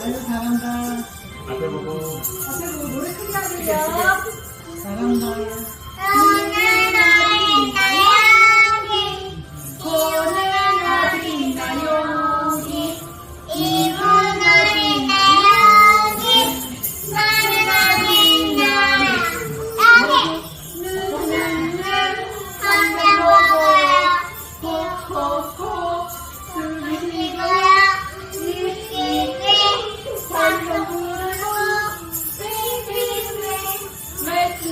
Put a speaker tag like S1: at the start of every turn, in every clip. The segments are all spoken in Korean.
S1: 아유 잘한다.
S2: 앞에 보고
S1: 앞에 보고 노래 크게 하세요. 잘한다.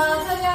S3: 这边